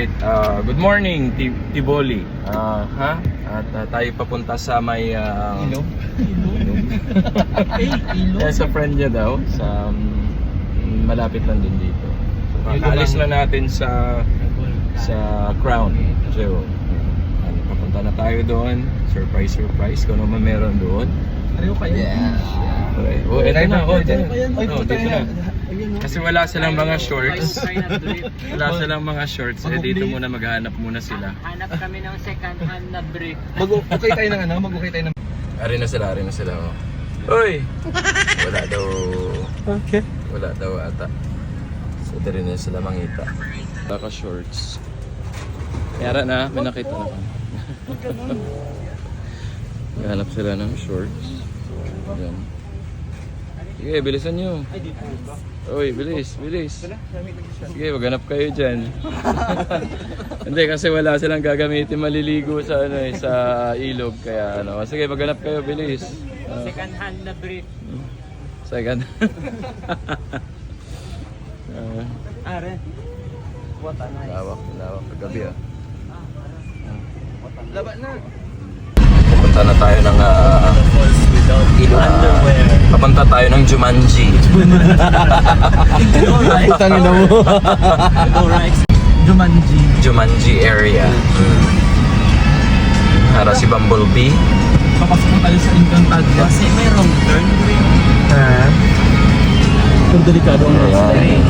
Alright, uh, good morning Ti- Tiboli. Ah, ha? At uh, tayo papunta sa may uh, Ilog? Ilog. Ilog? Sa friend niya daw sa um, malapit lang din dito. So, kakaalis lang natin sa sa Crown, Jewel. At papunta na tayo doon. Surprise, surprise. Kung ano man meron doon. Pareho kayo. Oh, eto na. Oh, eto na. Oh, puta dito na. Kasi wala silang mga shorts. Wala silang mga shorts. Eh, dito muna maghanap muna sila. Hanap kami ng second hand na brick. Mag-okay tayo ng ano? Mag-okay tayo ng... Ari na sila, ari na sila. Oh. Uy! Wala daw. Okay. Wala daw ata. So, dito na sila mangita. Baka shorts. Yara na, may nakita na. Hanap sila ng shorts. Yan. Sige, bilisan nyo. Ay, dito ba? Uy, bilis, bilis. Sige, maghanap kayo dyan. Hindi, kasi wala silang gagamitin maliligo sa ano eh, sa ilog. Kaya ano, sige, maghanap kayo, bilis. Ah, Second hand na brick. second. Ah, Are. What a nice. lawak, lawak. Kagabi ah. Laban na. Pupunta na tayo ng uh, without underwear. Papunta tayo ng Jumanji. Putang ina mo. Alright. Jumanji. Jumanji area. Para si Bumblebee. Papasok na tayo sa Encantado. Kasi may wrong turn. Ha? Kung delikado ang Ayan.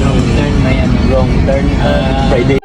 Wrong turn na yan. Wrong turn. Ah, Friday.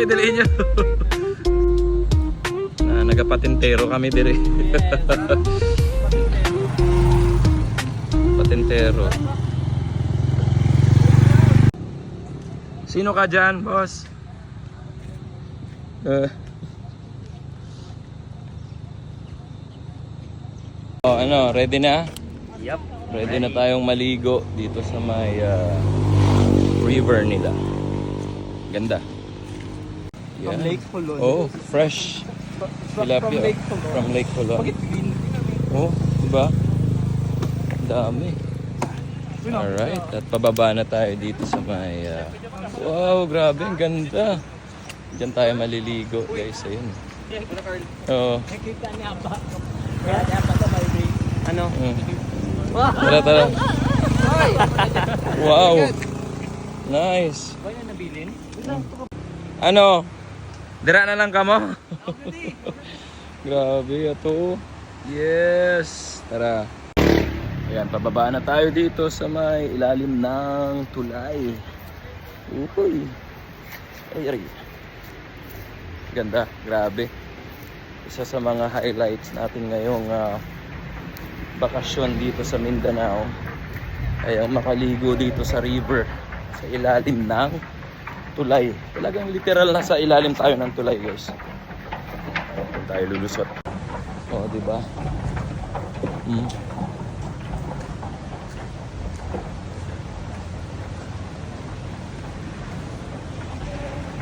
Hoy, dali nyo. na, nagapatintero kami dire. Patintero. Sino ka dyan, boss? Eh. Oh, ano, ready na? Yup. Ready na tayong maligo dito sa may ah, river nila. Ganda. From Lake Colon. Oh, fresh. From, Tilapia. from Lake Colon. From Lake Colon. Bakit green? Oh, diba? Ang Dami. Alright, at pababa na tayo dito sa may... ah, wow, grabe, ang ganda. Diyan tayo maliligo, guys. Ayun. Oo. Nakita niya ba? Kaya pa sa may. Ano? Mm. Tara, tara. Wow. Nice. Ba yan nabilin? Ano? Dira na lang kamo? Grabe, ito. Yes. Tara. Ayan, pababa na tayo dito sa may ilalim ng tulay. Uy. Ay, ay. Ganda, grabe. Isa sa mga highlights natin ngayong ah, bakasyon dito sa Mindanao ay ang makaligo dito sa river sa ilalim ng tulay. Talagang literal na sa ilalim tayo ng tulay, guys. Doon tayo lulusot. Oo, di ba? Hmm.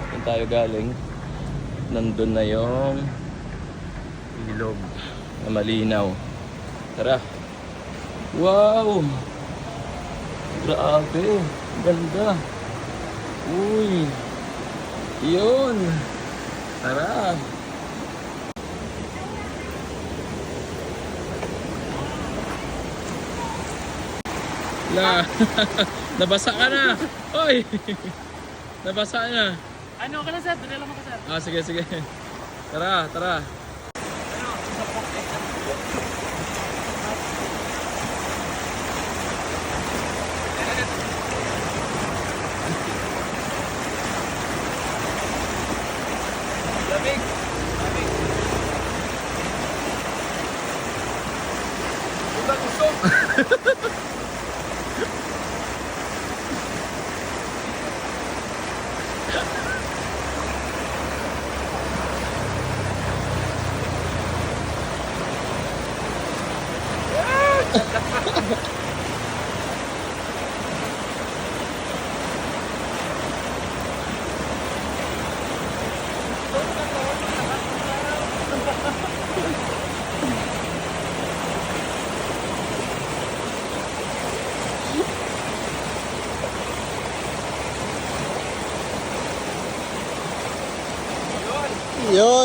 Doon tayo galing. Nandun na yung ilog na malinaw. Tara. Wow! Grabe. Ganda. Uy. Yun. Tara. La. Nabasa ka na. Oy. Nabasa na. Ano ka na sir? Dala mo ka sir. Ah, sige, sige. Tara, tara. Yeah.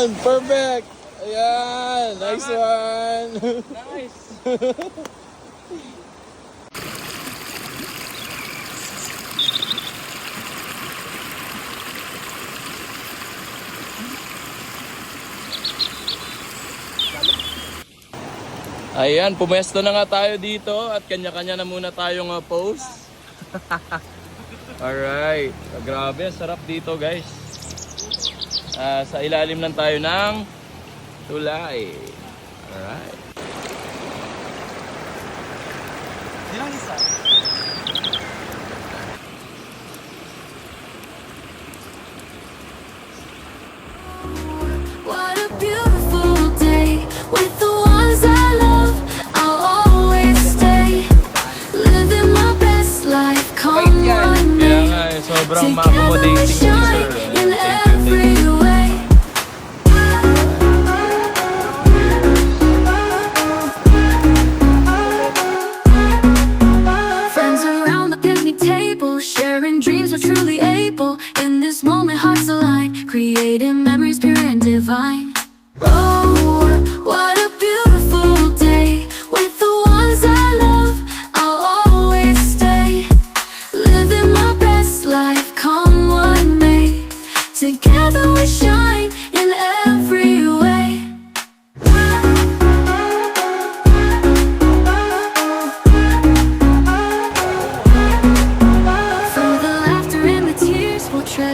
Yun, perfect. Ayan, nice one. Nice. Ayan, pumesto na nga tayo dito at kanya-kanya na muna tayong uh, pose. Alright. Grabe, sarap dito guys. Ah, sa ilalim lang tayo ng tulay. Alright. Ilang isa? What a beautiful day with the ones I love. I'll always stay living my best life. Come on, eh, sobrang ni sir.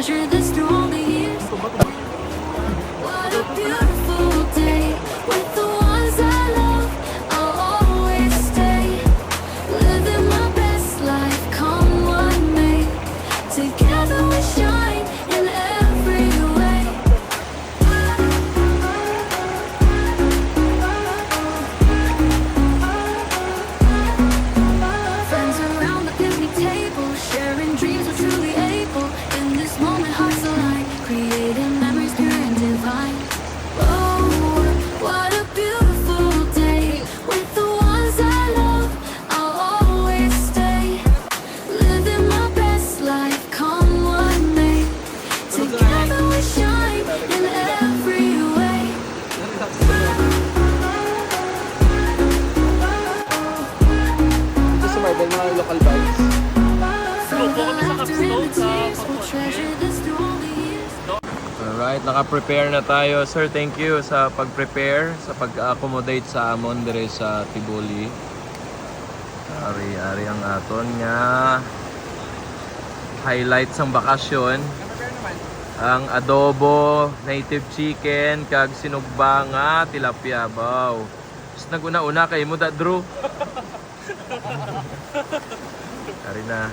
是 through all the years. Alright, naka-prepare na tayo. Sir, thank you sa pag-prepare, sa pag-accommodate sa amon dire sa Tibuli. Ari-ari ang aton nga highlights ang bakasyon. Ang adobo, native chicken, kag sinugba nga tilapia baw. Tapos naguna-una kay mo da Drew. Ari na.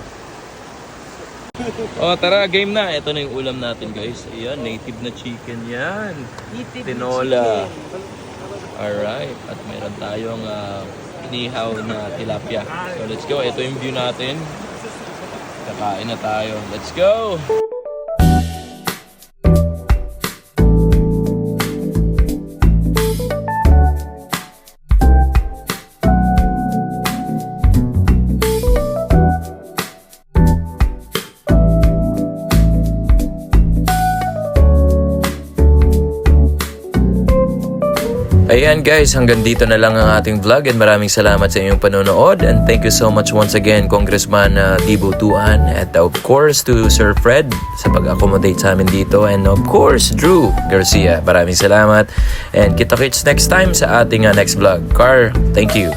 Oh, tara, game na. Ito na yung ulam natin, guys. Ayan, native na chicken yan. Native Tinola. Alright. At mayroon tayong ah, inihaw na tilapia. So, let's go. Ito yung view natin. Kakain na tayo. Let's go! Guys, hanggang dito na lang ang ating vlog and maraming salamat sa inyong panonood and thank you so much once again Congressman uh, Tibo Tuan at of course to Sir Fred sa pag-accommodate sa amin dito and of course Drew Garcia. Maraming salamat and kita-kits next time sa ating uh, next vlog. Car, thank you.